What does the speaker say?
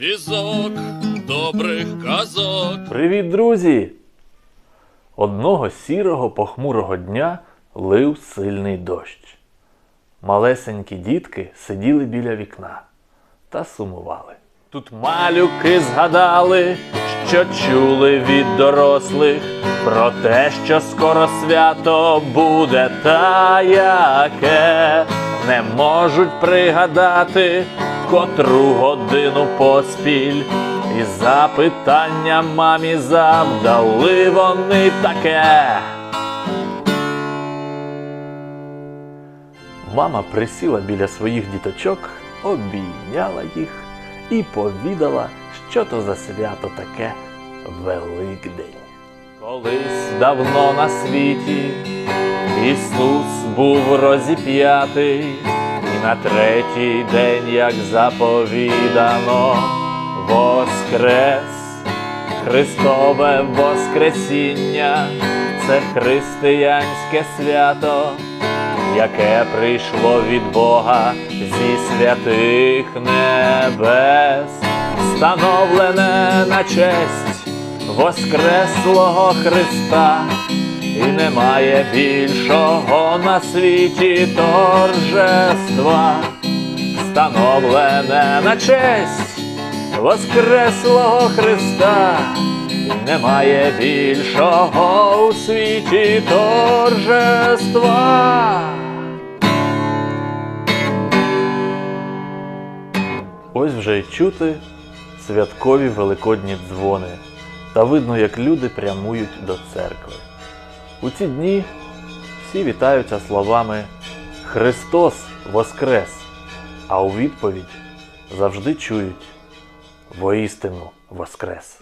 Візок добрих казок. Привіт, друзі! Одного сірого похмурого дня лив сильний дощ. Малесенькі дітки сиділи біля вікна та сумували. Тут малюки згадали, що чули від дорослих про те, що скоро свято буде та яке. Не можуть пригадати котру годину поспіль. І запитання мамі завдали вони таке. Мама присіла біля своїх діточок, обійняла їх і повідала, що то за свято таке Великдень. Колись давно на світі Ісус був розіп'ятий, на третій день, як заповідано, воскрес. Христове Воскресіння це християнське свято, яке прийшло від Бога зі святих небес, встановлене на честь Воскреслого Христа, і немає більшого на світі торжества, встановлене на честь Воскреслого Христа. І Немає більшого у світі торжества. Ось вже й чути святкові великодні дзвони, та видно, як люди прямують до церкви. У ці дні всі вітаються словами Христос Воскрес, а у відповідь завжди чують Воістину Воскрес.